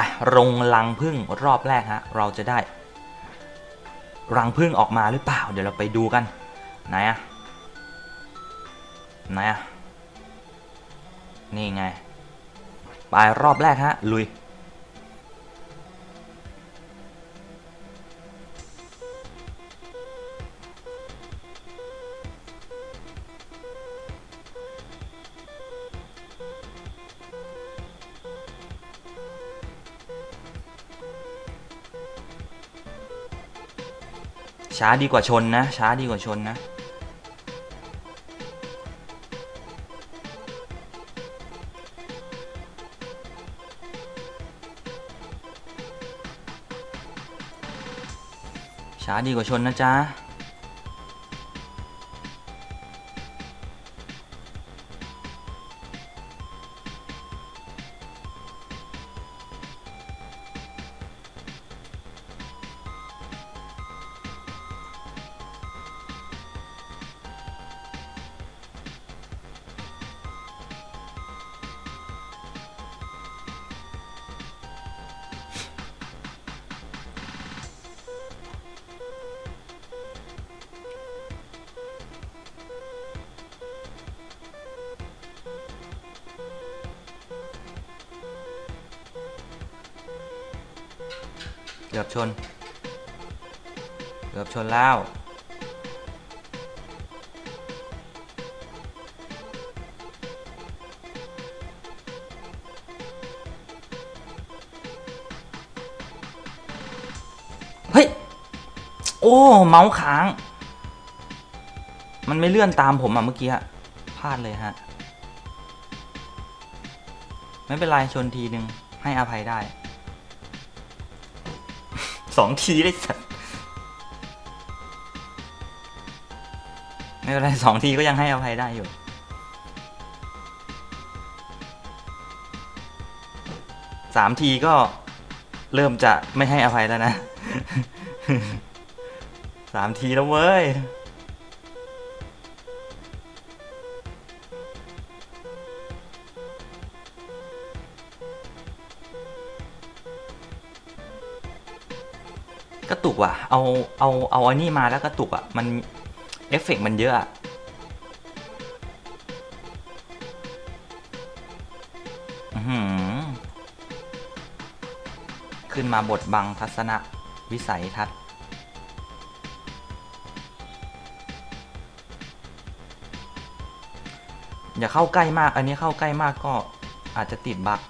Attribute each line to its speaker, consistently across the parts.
Speaker 1: ไปรงรังพึ่งรอบแรกฮะเราจะได้ รังพึ่งออกมาหรือเปล่า เดี๋ยวเราไปดูกันไหนอะไหนอะนี่ไง ไปรอบแรกฮะลุย ช้าดีกว่าชนนะ ช้าดีกว่าชนนะ ช้าดีกว่าชนนะจ๊ะ เกือบชน เกือบชนแล้ว เฮ้ย โอ้ เมาส์ค้าง มันไม่เลื่อนตามผมอะเมื่อกี้อะพลาดเลยฮะ ไม่เป็นไรชนทีนึงให้อภัยได้ สองทีได้สัตว์ไม่เป็นไรสองทีก็ยังให้อภัยได้อยู่สามทีก็เริ่มจะไม่ให้อภัยแล้วนะสามทีแล้วเว้ย กระตุกว่ะ เอาเอาเอาอันนี้มาแล้วกระตุกอะ มันเอฟเฟกต์มันเยอะอะขึ้นมาบทบังทัศนวิสัยทัศน์อย่าเข้าใกล้มาก อันนี้เข้าใกล้มากก็อาจจะติดบั๊ก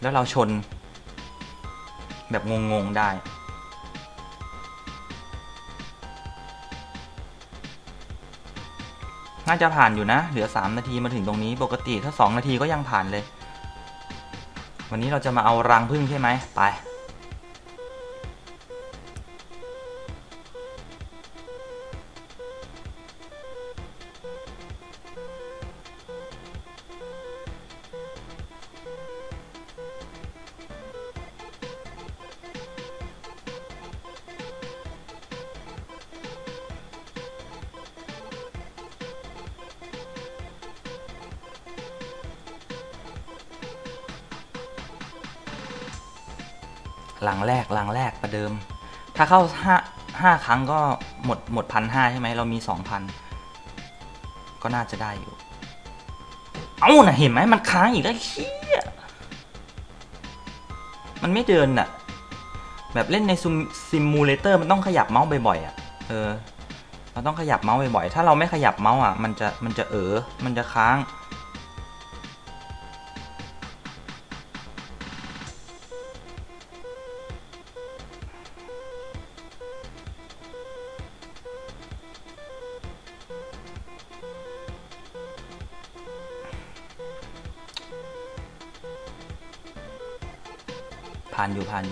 Speaker 1: แล้วเราชน แบบงง ๆ ได้ น่าจะผ่านอยู่นะ เหลือ 3 นาทีมาถึงตรงนี้ ปกติถ้า 2 นาทีก็ยังผ่านเลย วันนี้เราจะมาเอารังพึ่งใช่ไหมไป หลังแรกหลังแรกประเดิม ถ้าเข้าห้าห้าครั้งก็หมดหมดพันห้าใช่ไหมเรามีสองพันก็น่าจะได้อยู่ เอ้าน่ะเห็นไหมมันค้างอีกแล้วเชี่ยมันไม่เดินน่ะแบบเล่นในซิมูเลเตอร์มันต้องขยับเมาส์บ่อยๆอะเออเราต้องขยับเมาส์บ่อยๆ ถ้าเราไม่ขยับเมาส์อะ มันจะ มันจะเออ มันจะค้าง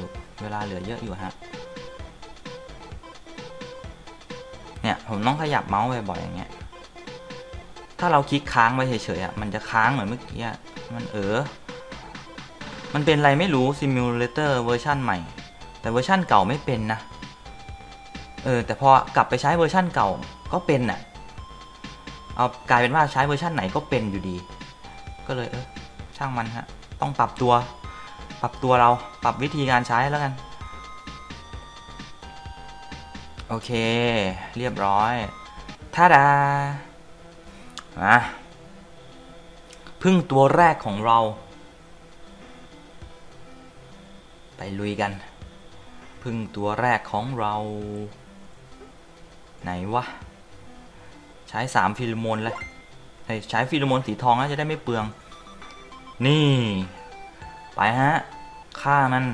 Speaker 1: อยู่ เวลาเหลือเยอะอยู่ฮะ เนี่ยผมต้องขยับเมาส์บ่อยๆอย่างเงี้ย ถ้าเราคลิกค้างไว้เฉยๆอะ มันจะค้างเหมือนเมื่อกี้อะ มันเออ มันเป็นอะไรไม่รู้ Simulator เวอร์ชั่นใหม่ แต่เวอร์ชั่นเก่าไม่เป็นนะ เออ แต่พอกลับไปใช้เวอร์ชั่นเก่าก็เป็นน่ะ เอากลายเป็นว่าใช้เวอร์ชั่นไหนก็เป็นอยู่ดี ก็เลยเออช่างมันฮะ ต้องปรับตัว ปรับตัวเราปรับวิธีการใช้แล้วกัน โอเค เรียบร้อยท่าดามาพึ่งตัวแรกของเรา ไปลุยกัน พึ่งตัวแรกของเรา ไหนวะ ใช้สามฟิลโมนเลยใช้ฟิลโมนสีทองแล้วจะได้ไม่เปลือง นี่ ไปฮะฆ่ามัน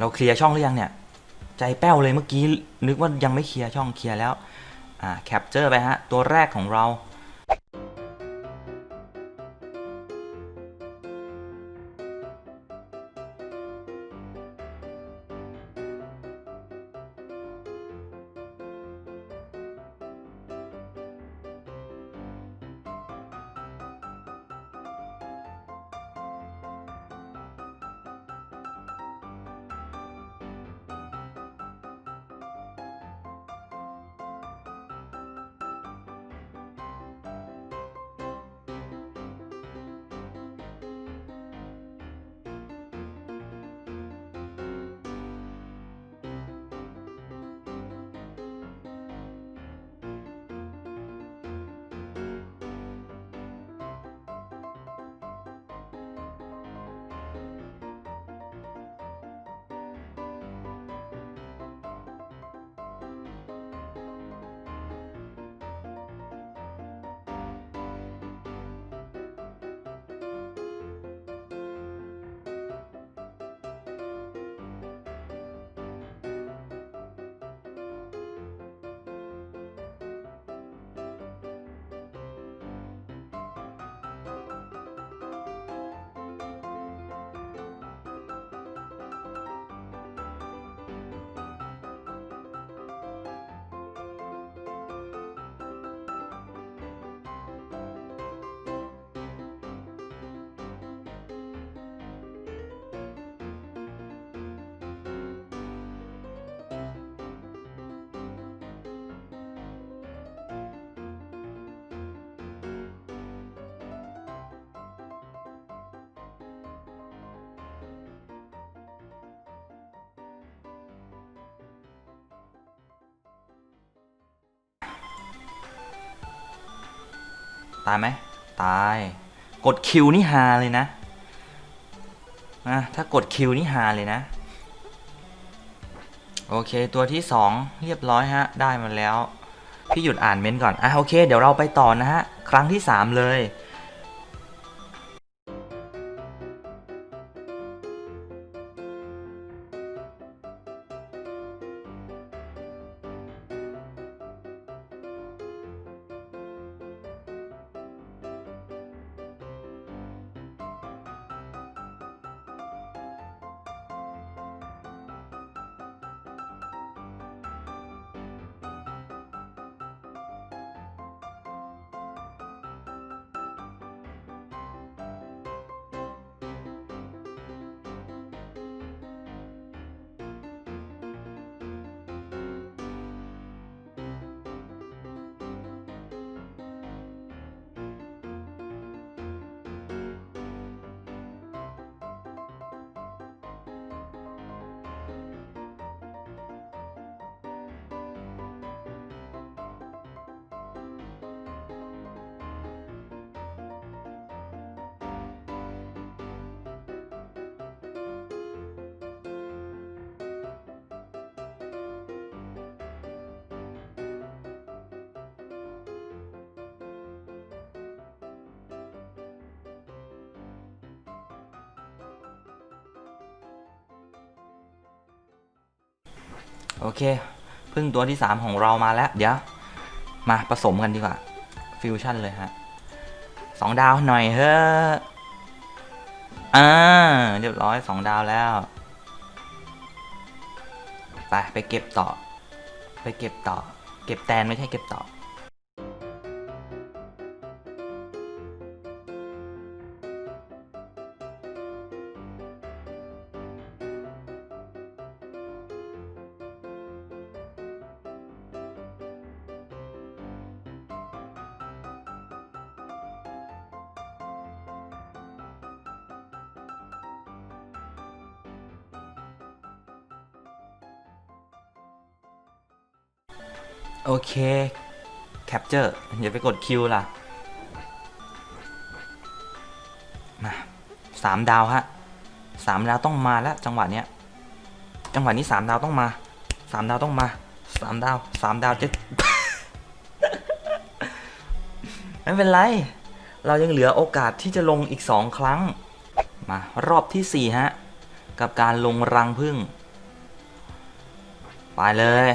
Speaker 1: เราเคลียร์ช่องหรือยังเนี่ย ใจแป้วเลยเมื่อกี้นึกว่ายังไม่เคลียร์ช่องเคลียร์แล้วอ่าแคปเจอร์ไปฮะ ตัวแรกของเราายไหมตาย กดคิวนี่ฮาเลยนะนะถ้ากดคิวนี่ฮาเลยนะ โอเค ตัวที่สองเรียบร้อยฮะ ได้มาแล้ว พี่หยุดอ่านเม้นต์ก่อน อะโอเค เดี๋ยวเราไปต่อนะฮะ ครั้งที่สามเลย โอเคพึ่งตัวที่ 3 ของเรามาแล้ว เดี๋ยว มาผสมกันดีกว่า ฟิวชั่นเลยฮะสองดาวหน่อยเฮ้อะอ่าเรียบร้อยสองดาวแล้ว ไปไปเก็บต่อ ไปเก็บต่อ เก็บแตนไม่ใช่เก็บต่อ โอเค แคปเจอร์อย่าไปกดคิวล่ะ มาสามดาวฮะสามดาวต้องมาแล้วจังหวะเนี้ย จังหวะนี้สามดาวต้องมาสามดาวต้องมาสามดาวสามดาวจะไม่เป็นไร เรายังเหลือโอกาสที่จะลงอีกสองครั้ง มารอบที่สี่ฮะ กับการลงรังพึ่ง ไปเลย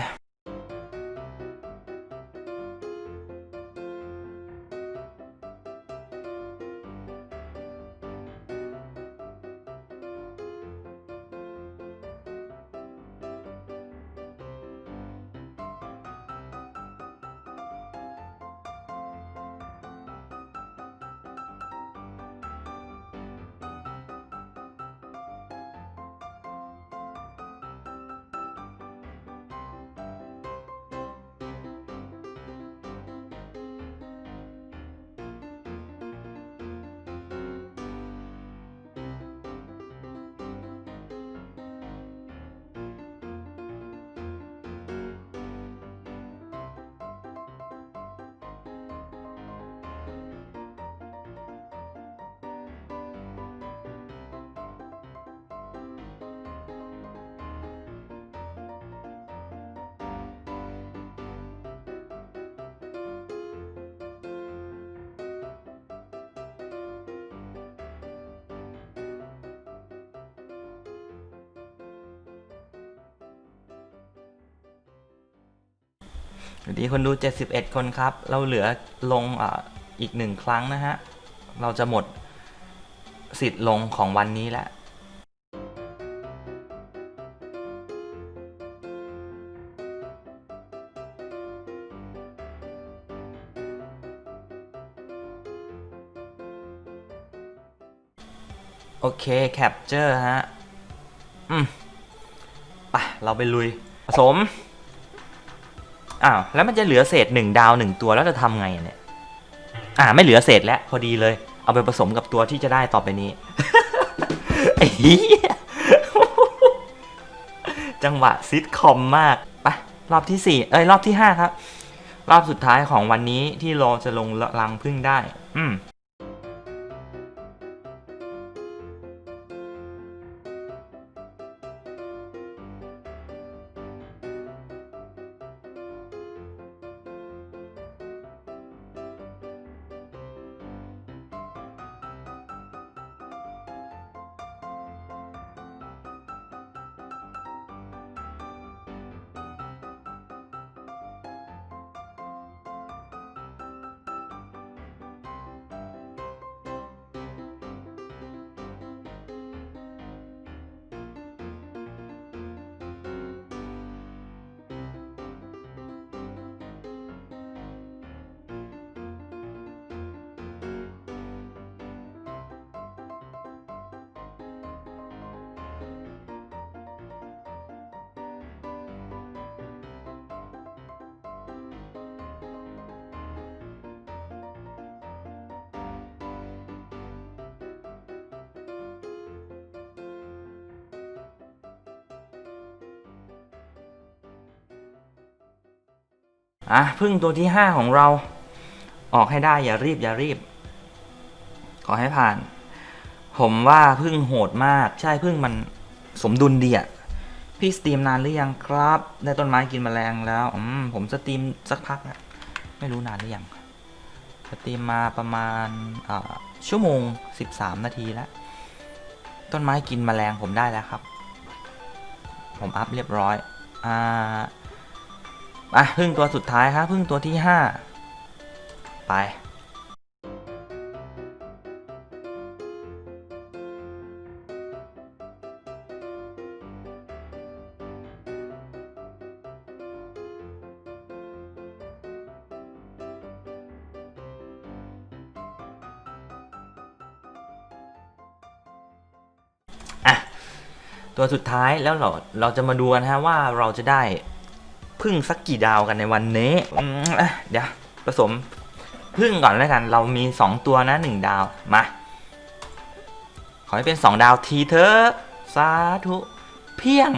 Speaker 1: สวัสดีคนดู 71 คนครับ เราเหลือลงออีกหนึ่งครั้งนะฮะ เราจะหมดสิทธิ์ลงของวันนี้แล้วโอเค แคปเจอร์ฮะ อืม ไป เราไปลุย ผสม อ้าวแล้วมันจะเหลือเศษหนึ่งดาวหนึ่งตัวแล้วจะทำไงเนี่ย อ่า ไม่เหลือเศษแล้วพอดีเลย เอาไปผสมกับตัวที่จะได้ต่อไปนี้ไอ้จังหวะซิทคอมมากไปรอบที่สี่เอ้ยรอบที่ห้าครับ รอบสุดท้ายของวันนี้ที่เราจะลงรังพึ่งได้ อืม อะพึ่งตัวที่ห้าของเรา ออกให้ได้อย่ารีบอย่ารีบ ขอให้ผ่าน ผมว่าพึ่งโหดมาก ใช่พึ่งมันสมดุลดีอะพี่สตรีมนานหรือยังครับได้ต้นไม้กินแมลงแล้วอืมผมสตรีมสักพักแล้วไม่รู้นานหรือยังสตรีมมาประมาณชั่วโมง 13 นาทีแล้ว ต้นไม้กินแมลงผมได้แล้วครับ ผมอัพเรียบร้อย อ่า อะพึ่งตัวสุดท้ายครับพึ่งตัวที่ห้าไปอะตัวสุดท้ายแล้วเราเราจะมาดูกันฮะว่าเราจะได้ พึ่งสักกี่ดาวกันในวันนี้เดี๋ยวผสมพึ่งก่อนแล้วกัน เรามี 2 ตัวนะ1ดาว มา ขอให้เป็น 2 ดาวทีเถอะสาธุเพียง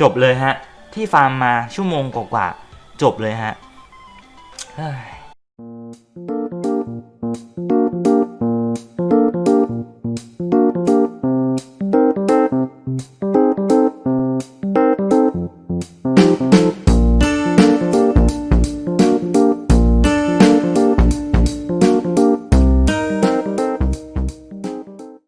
Speaker 1: จบเลยฮะ ที่ฟาร์มมาชั่วโมงกว่าๆจบเลยฮะเฮ้ย